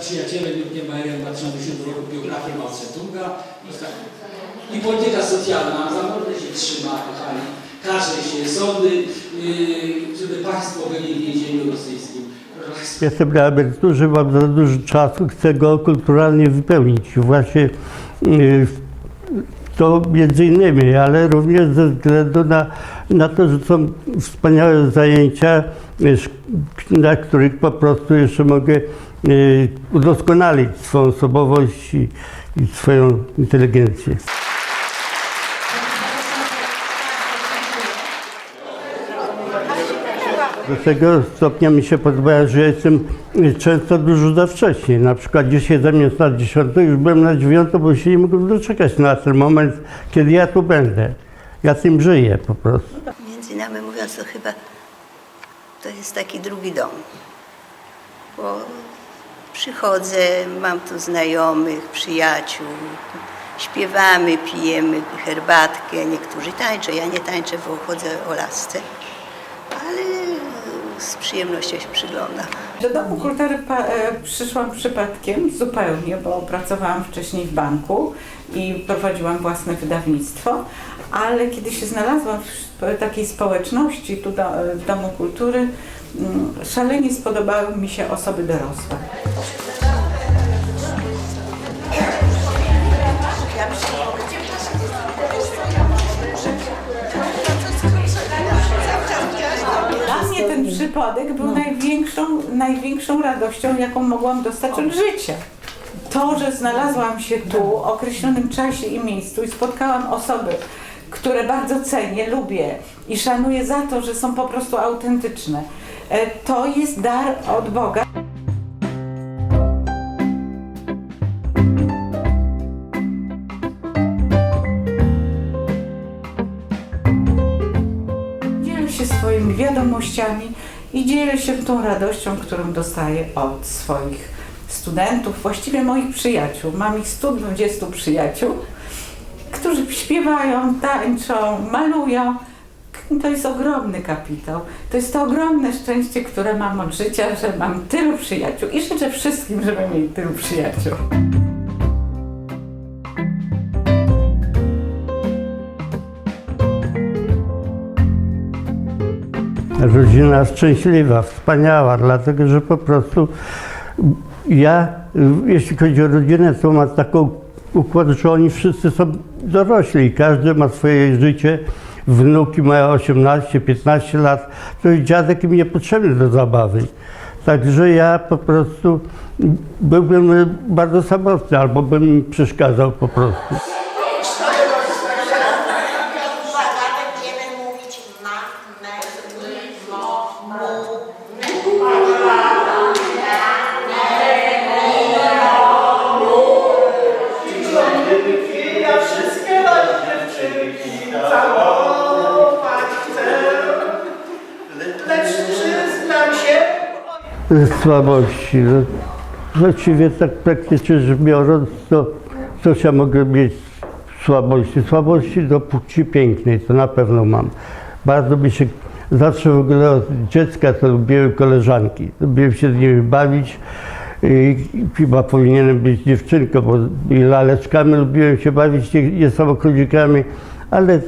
przyjacielem Jurkiem Bajerem w 2010 roku biografię Mao Tse-tunga i, tak. i polityka socjalna, za mordę się trzyma, kochani, każe się, sądy, yy, żeby państwo byli w więzieniu rosyjskim. Jestem na emeryturze, mam za dużo czasu, chcę go kulturalnie wypełnić. Właśnie y, to między innymi, ale również ze względu na, na to, że są wspaniałe zajęcia, y, sz- na których po prostu jeszcze mogę udoskonalić swoją osobowość i, i swoją inteligencję. Do tego stopnia mi się podoba, że jestem często dużo za wcześnie. Na przykład dzisiaj zamiast na 10 już byłem na 9, bo się nie mogłem doczekać na ten moment, kiedy ja tu będę. Ja tym żyję po prostu. Między nami mówiąc, to chyba to jest taki drugi dom. Bo przychodzę, mam tu znajomych, przyjaciół, śpiewamy, pijemy herbatkę. Niektórzy tańczą, ja nie tańczę, bo chodzę o lasce, ale z przyjemnością się przyglądam. Do Domu Kultury e, przyszłam przypadkiem zupełnie, bo pracowałam wcześniej w banku i prowadziłam własne wydawnictwo, ale kiedy się znalazłam w takiej społeczności tu do, e, w Domu Kultury, mm, szalenie spodobały mi się osoby dorosłe. Dla mnie ten przypadek był największą, największą radością, jaką mogłam dostać od życia. To, że znalazłam się tu w określonym czasie i miejscu i spotkałam osoby, które bardzo cenię, lubię i szanuję za to, że są po prostu autentyczne, e, to jest dar od Boga. Dzielę się swoimi wiadomościami i dzielę się tą radością, którą dostaję od swoich studentów, właściwie moich przyjaciół. Mam ich 120 przyjaciół, którzy śpiewają, tańczą, malują. To jest ogromny kapitał. To jest to ogromne szczęście, które mam od życia, że mam tylu przyjaciół i życzę wszystkim, żeby mieli tylu przyjaciół. Rodzina szczęśliwa, wspaniała, dlatego że po prostu ja, jeśli chodzi o rodzinę, to mam taką układ, że oni wszyscy są dorośli, każdy ma swoje życie. Wnuki mają 18-15 lat, to jest dziadek im niepotrzebny do zabawy. Także ja po prostu byłbym bardzo samotny, albo bym przeszkadzał po prostu. Słabości. No, właściwie tak praktycznie rzecz biorąc, to coś ja mogę mieć słabości. Słabości do płci pięknej, to na pewno mam. Bardzo mi się, zawsze w ogóle od dziecka to lubiłem koleżanki. Lubiłem się z nimi bawić. I chyba powinienem być dziewczynką, bo i laleczkami lubiłem się bawić, nie, samochodzikami, ale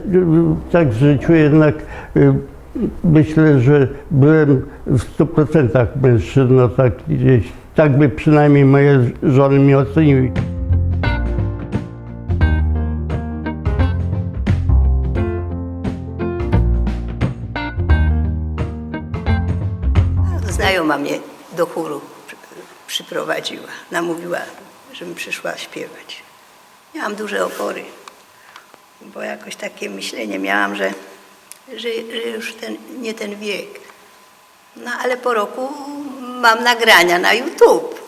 tak w życiu jednak y, myślę, że byłem w 100% mężczyzną, tak gdzieś, tak by przynajmniej moje żony mnie oceniły. Znajoma mnie do chóru przy- przyprowadziła, namówiła, żebym przyszła śpiewać. Miałam duże opory, bo jakoś takie myślenie miałam, że, że, że już ten, nie ten wiek. No ale po roku mam nagrania na YouTube.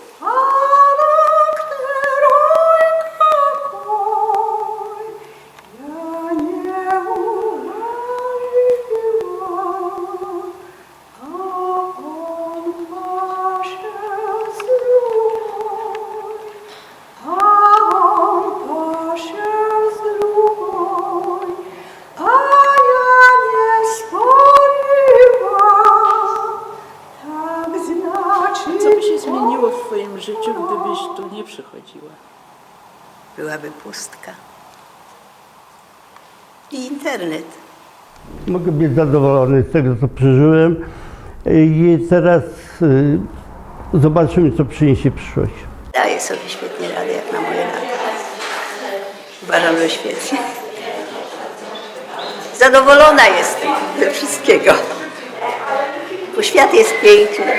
Byłaby pustka. I internet. Mogę być zadowolony z tego, co przeżyłem i teraz y, zobaczymy, co przyniesie przyszłość. Daję sobie świetnie radę, jak na moje lata. Uważam, że świetnie. Zadowolona jestem ze wszystkiego. Bo świat jest piękny.